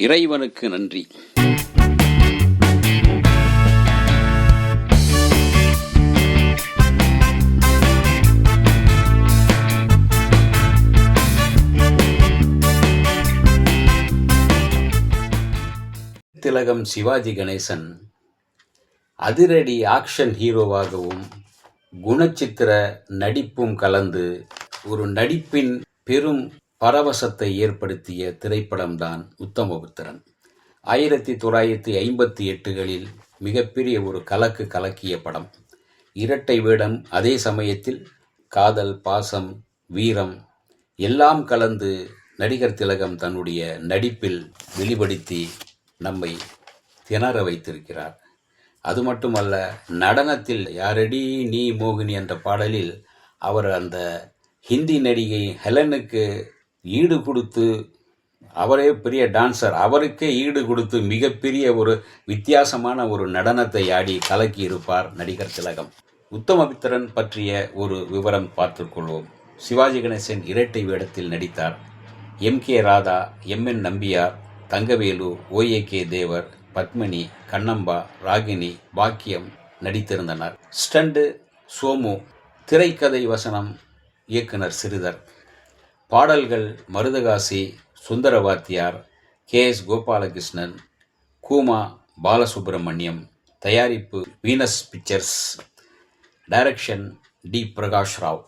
இறைவனுக்கு நன்றி. திலகம் சிவாஜி கணேசன் அதிரடி ஆக்ஷன் ஹீரோவாகவும் குணச்சித்திர நடிப்பும் கலந்து ஒரு நடிப்பின் பெரும் பரவசத்தை ஏற்படுத்திய திரைப்படம்தான் உத்தமபுத்திரன். ஆயிரத்தி தொள்ளாயிரத்தி ஐம்பத்தி எட்டுகளில் மிகப்பெரிய ஒரு கலக்கு கலக்கிய படம். இரட்டை வேடம் அதே சமயத்தில் காதல் பாசம் வீரம் எல்லாம் கலந்து நடிகர் திலகம் தன்னுடைய நடிப்பில் வெளிப்படுத்தி நம்மை திணற வைத்திருக்கிறார். அது மட்டுமல்ல நடனத்தில் யாரடி நீ மோகினி என்ற பாடலில் அவர் அந்த ஹிந்தி நடிகை ஹெலனுக்கு ஈடு கொடுத்து அவரே பெரிய டான்சர் அவருக்கே ஈடு கொடுத்து மிகப்பெரிய ஒரு வித்தியாசமான ஒரு நடனத்தை ஆடி கலக்கி இருப்பார் நடிகர் திலகம். உத்தமபித்திரன் பற்றிய ஒரு விவரம் பார்த்துக்கொள்வோம் சிவாஜி கணேசன் இரட்டை வேடத்தில் நடித்தார். M K Radha M N Nambiar Thangavelu OA K Thevar Padmini Kannamba Ragini பாக்கியம் நடித்திருந்தனர். ஸ்டண்டு சோமு திரைக்கதை வசனம் இயக்குனர் சிறிதர். பாடல்கள் மருதகாசி சுந்தரவாத்தியார் கே எஸ் கோபாலகிருஷ்ணன் கூமா பாலசுப்ரமணியம் தயாரிப்பு Venus Pictures direction T Prakash Rao.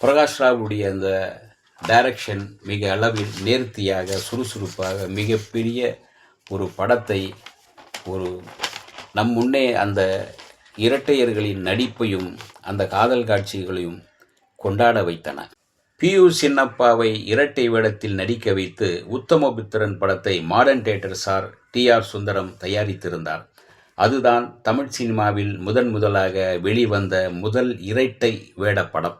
Prakash ராவுடைய அந்த டைரக்ஷன் மிக அளவில் நேர்த்தியாக சுறுசுறுப்பாக மிகப்பெரிய ஒரு படத்தை ஒரு நம் முன்னே அந்த இரட்டையர்களின் நடிப்பையும் அந்த காதல் காட்சிகளையும் கொண்டாட வைத்தன. பியு சின்னப்பாவை இரட்டை வேடத்தில் நடிக்க வைத்து உத்தமபுத்திரன் படத்தை modern theatre sir T R Sundaram தயாரித்திருந்தார். அதுதான் தமிழ் சினிமாவில் முதன் முதலாக வெளிவந்த முதல் இரட்டை வேட படம்.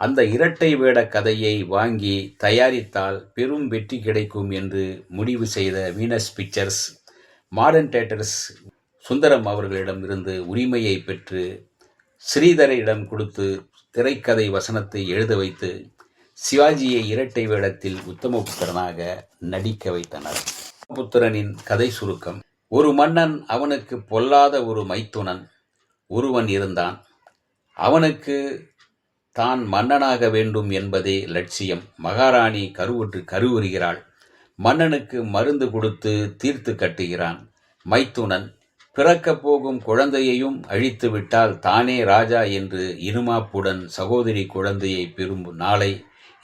அந்த இரட்டை வேட கதையை வாங்கி தயாரித்தால் பெரும் வெற்றி கிடைக்கும் என்று முடிவு செய்த Venus Pictures Modern Theatres Sundaram அவர்களிடம் இருந்து உரிமையை பெற்று ஸ்ரீதரிடம் கொடுத்து திரைக்கதை வசனத்தை எழுத வைத்து சிவாஜியை இரட்டை வேடத்தில் உத்தமபுத்திரனாக நடிக்க வைத்தனர். புத்திரனின் கதை சுருக்கம் ஒரு மன்னன் அவனுக்கு பொல்லாத ஒரு மைத்துனன் ஒருவன் இருந்தான். அவனுக்கு தான் மன்னனாக வேண்டும் என்பதே லட்சியம். மகாராணி கருவுற்று கருவுறுகிறாள். மன்னனுக்கு மருந்து கொடுத்து தீர்த்து கட்டுகிறான். மைத்துனன் பிறக்கப் போகும் குழந்தையையும் அழித்து விட்டால் தானே ராஜா என்று இருமாப்புடன் சகோதரி குழந்தையை பெறும் நாளை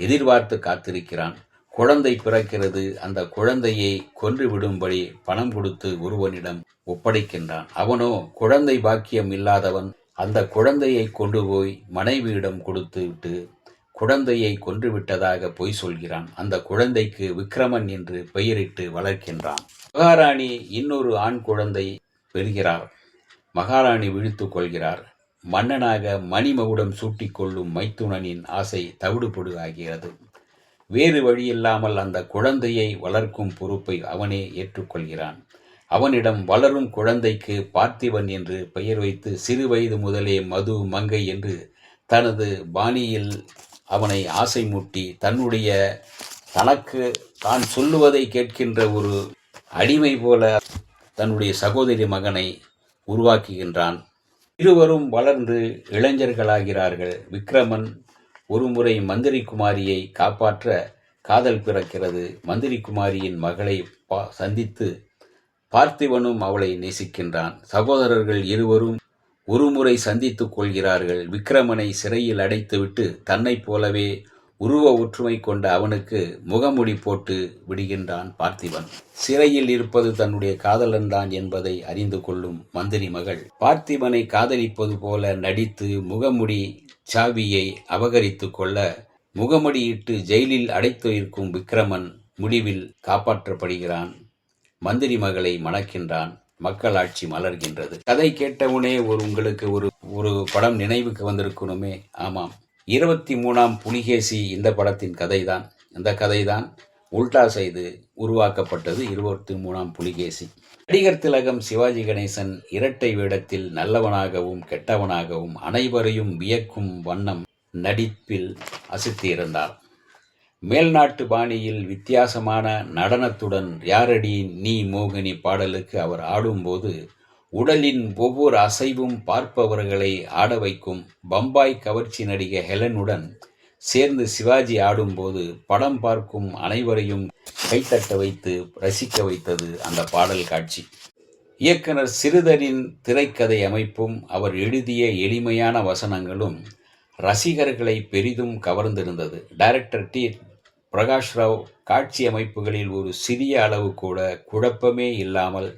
எதிர்பார்த்து காத்திருக்கிறான். குழந்தை பிறக்கிறது. அந்த குழந்தையை கொன்றுவிடும்படி பணம் கொடுத்து ஒருவனிடம் ஒப்படைக்கின்றான். அவனோ குழந்தை பாக்கியம் இல்லாதவன் அந்த குழந்தையை கொண்டு போய் மனைவியிடம் கொடுத்து விட்டு குழந்தையை கொன்று விட்டதாக பொய் சொல்கிறான். அந்த குழந்தைக்கு விக்ரமன் என்று பெயரிட்டு வளர்க்கின்றான். மகாராணி இன்னொரு ஆண் குழந்தை பெறுகிறார். மகாராணி விழித்துக் கொள்கிறார். மன்னனாக மணிமகுடம் சூட்டிக்கொள்ளும் மைத்துனனின் ஆசை தவிடுபடு ஆகிறது. வேறு வழியில்லாமல் அந்த குழந்தையை வளர்க்கும் பொறுப்பை அவனே ஏற்றுக்கொள்கிறான். அவனிடம் வளரும் குழந்தைக்கு பார்த்திபன் என்று பெயர் வைத்து சிறு வயது முதலே மது மங்கை என்று தனது பாணியில் அவனை ஆசை மூட்டி தன்னுடைய தனக்கு தான் சொல்லுவதை கேட்கின்ற ஒரு அடிமை போல தன்னுடைய சகோதரி மகனை உருவாக்குகின்றான். இருவரும் வளர்ந்து இளைஞர்களாகிறார்கள். விக்ரமன் ஒருமுறை மந்திரி குமாரியை காப்பாற்ற காதல் பிறக்கிறது. மந்திரி குமாரியின் மகளை பா சந்தித்து பார்த்திவனும் அவளை நேசிக்கின்றான். சகோதரர்கள் இருவரும் ஒருமுறை சந்தித்துக் கொள்கிறார்கள். விக்ரமனை சிறையில் அடைத்துவிட்டு தன்னைப் போலவே உருவ ஒற்றுமை கொண்ட அவனுக்கு முகமுடி போட்டு விடுகின்றான் பார்த்திபன். சிறையில் இருப்பது தன்னுடைய காதலன் தான் என்பதை அறிந்து கொள்ளும் மந்திரி மகள். பார்த்திபனை காதலிப்பது போல நடித்து முகமுடி சாவியை அபகரித்து கொள்ள முகமுடியிட்டு ஜெயிலில் அடைத்து இருக்கும் விக்ரமன் முடிவில் காப்பாற்றப்படுகிறான். மந்திரி மகளை மணக்கின்றான். மக்களாட்சி மலர்கின்றது. கதை கேட்டவுனே ஒரு உங்களுக்கு ஒரு ஒரு படம் நினைவுக்கு வந்திருக்கணுமே? ஆமாம். இருபத்தி மூணாம் புலிகேசி இந்த படத்தின் கதைதான். இந்த கதைதான் உல்டா செய்து உருவாக்கப்பட்டது இருபத்தி மூணாம் புலிகேசி. நடிகர் திலகம் சிவாஜி கணேசன் இரட்டை வேடத்தில் நல்லவனாகவும் கெட்டவனாகவும் அனைவரையும் வியக்கும் வண்ணம் நடிப்பில் அசித்தியிருந்தார். மேல்நாட்டு பாணியில் வித்தியாசமான நடனத்துடன் யாரடி நீ மோகினி பாடலுக்கு அவர் ஆடும்போது உடலின் ஒவ்வொரு அசைவும் பார்ப்பவர்களை ஆட வைக்கும் பம்பாய் கவர்ச்சி நடிகை ஹெலனுடன் சேர்ந்து சிவாஜி ஆடும்போது படம் பார்க்கும் அனைவரையும் கைத்தட்ட வைத்து ரசிக்க வைத்தது அந்த பாடல் காட்சி. இயக்குனர் சிறுதரின் திரைக்கதை அமைப்பும் அவர் எழுதிய எளிமையான வசனங்களும் ரசிகர்களை பெரிதும் கவர்ந்திருந்தது. Director T. பிரகாஷ் ராவ் காட்சி அமைப்புகளில் ஒரு சிறிய அளவு கூட குழப்பமே இல்லாமல்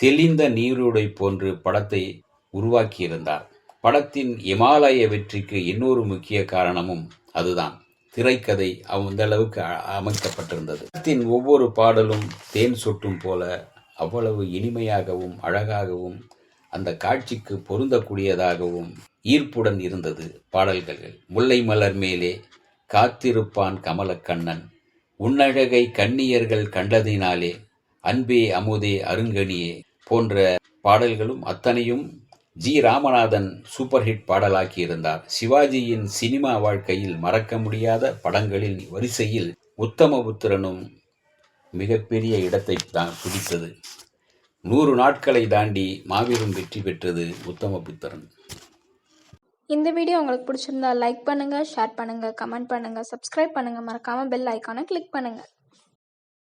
தெளிந்த நீரோடை போன்று படத்தை உருவாக்கியிருந்தார். படத்தின் இமாலய வெற்றிக்கு இன்னொரு முக்கிய காரணமும் அதுதான். திரைக்கதை அந்த அளவுக்கு அ- அமைக்கப்பட்டிருந்தது. படத்தின் ஒவ்வொரு பாடலும் தேன் சொட்டும் போல அவ்வளவு இனிமையாகவும் அழகாகவும் அந்த காட்சிக்கு பொருந்தக்கூடியதாகவும் ஈர்ப்புடன் இருந்தது பாடல்கள். முல்லை மலர் மேலே காத்திருப்பான் கமலக்கண்ணன். உன்னழகை கன்னியர்கள் கண்டதினாலே அன்பே அமுதே அருங்கணியே போன்ற பாடல்களும் அத்தனையும் ஜி ராமநாதன் சூப்பர் ஹிட் பாடலாக்கி இருந்தார் சிவாஜியின் சினிமா வாழ்க்கையில் மறக்க முடியாத படங்களின் வரிசையில் உத்தமபுத்திரனும் மிகப்பெரிய இடத்தை தான் பிடித்தது. நூறு நாட்களை தாண்டி மாபெரும் வெற்றி பெற்றது உத்தமபுத்திரன். இந்த வீடியோ உங்களுக்கு பிடிச்சிருந்தா லைக் பண்ணுங்கள் ஷேர் பண்ணுங்கள் கமெண்ட் பண்ணுங்கள் சப்ஸ்கிரைப் பண்ணுங்கள் மறக்காமல் பெல் ஐக்கானை கிளிக் பண்ணுங்கள்